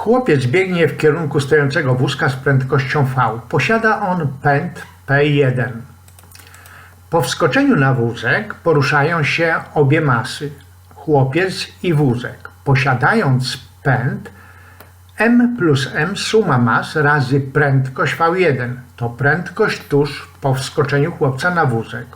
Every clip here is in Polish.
Chłopiec biegnie w kierunku stojącego wózka z prędkością V. Posiada on pęd P1. Po wskoczeniu na wózek poruszają się obie masy, chłopiec i wózek. Posiadając pęd m plus m suma mas razy prędkość V1 to prędkość tuż po wskoczeniu chłopca na wózek.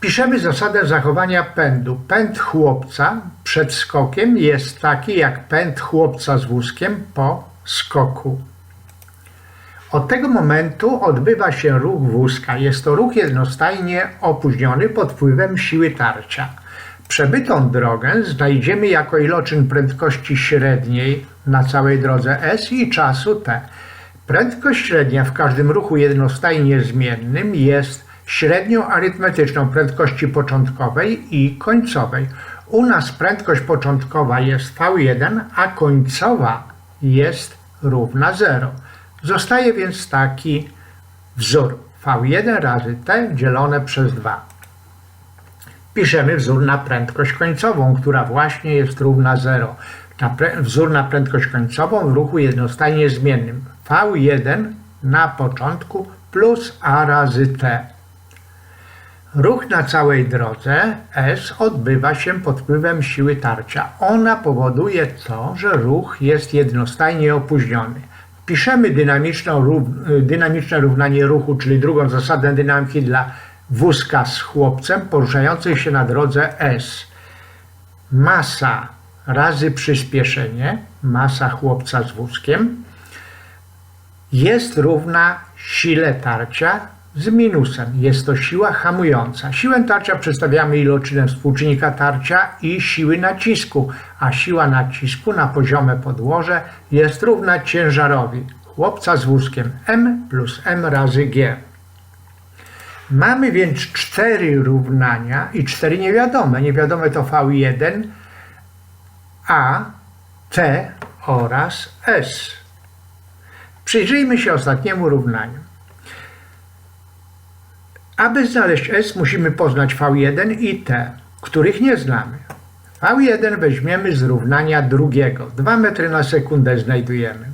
Piszemy zasadę zachowania pędu. Pęd chłopca przed skokiem jest taki jak pęd chłopca z wózkiem po skoku. Od tego momentu odbywa się ruch wózka. Jest to ruch jednostajnie opóźniony pod wpływem siły tarcia. Przebytą drogę znajdziemy jako iloczyn prędkości średniej na całej drodze S i czasu T. Prędkość średnia w każdym ruchu jednostajnie zmiennym jest średnią arytmetyczną prędkości początkowej i końcowej. U nas prędkość początkowa jest V1, a końcowa jest równa 0. Zostaje więc taki wzór V1 razy T dzielone przez 2. Piszemy wzór na prędkość końcową, która właśnie jest równa 0. Na wzór na prędkość końcową w ruchu jednostajnie zmiennym. V1 na początku plus A razy T. Ruch na całej drodze S odbywa się pod wpływem siły tarcia. Ona powoduje to, że ruch jest jednostajnie opóźniony. Piszemy dynamiczne równanie ruchu, czyli drugą zasadę dynamiki dla wózka z chłopcem poruszającym się na drodze S. Masa razy przyspieszenie, masa chłopca z wózkiem, jest równa sile tarcia z minusem. Jest to siła hamująca. Siłę tarcia przedstawiamy iloczynem współczynnika tarcia i siły nacisku, a siła nacisku na poziome podłoże jest równa ciężarowi chłopca z wózkiem M plus M razy G. Mamy więc cztery równania i cztery niewiadome. Niewiadome to V1, A, T oraz S. Przyjrzyjmy się ostatniemu równaniu. Aby znaleźć S, musimy poznać V1 i T, których nie znamy. V1 weźmiemy z równania drugiego. 2 metry na sekundę znajdujemy.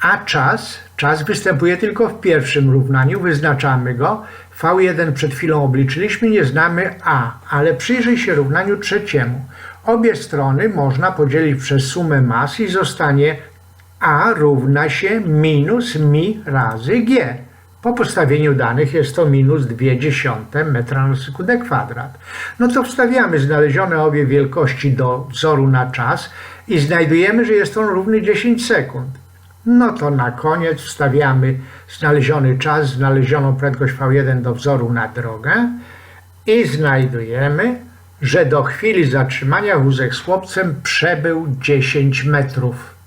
A czas? Czas występuje tylko w pierwszym równaniu, wyznaczamy go. V1 przed chwilą obliczyliśmy, nie znamy A, ale przyjrzyj się równaniu trzeciemu. Obie strony można podzielić przez sumę mas i zostanie A równa się minus mi razy G. Po postawieniu danych jest to minus 0,2 metra na sekundę kwadrat. No to wstawiamy znalezione obie wielkości do wzoru na czas i znajdujemy, że jest on równy 10 sekund. No to na koniec wstawiamy znaleziony czas, znalezioną prędkość V1 do wzoru na drogę i znajdujemy, że do chwili zatrzymania wózek z chłopcem przebył 10 metrów.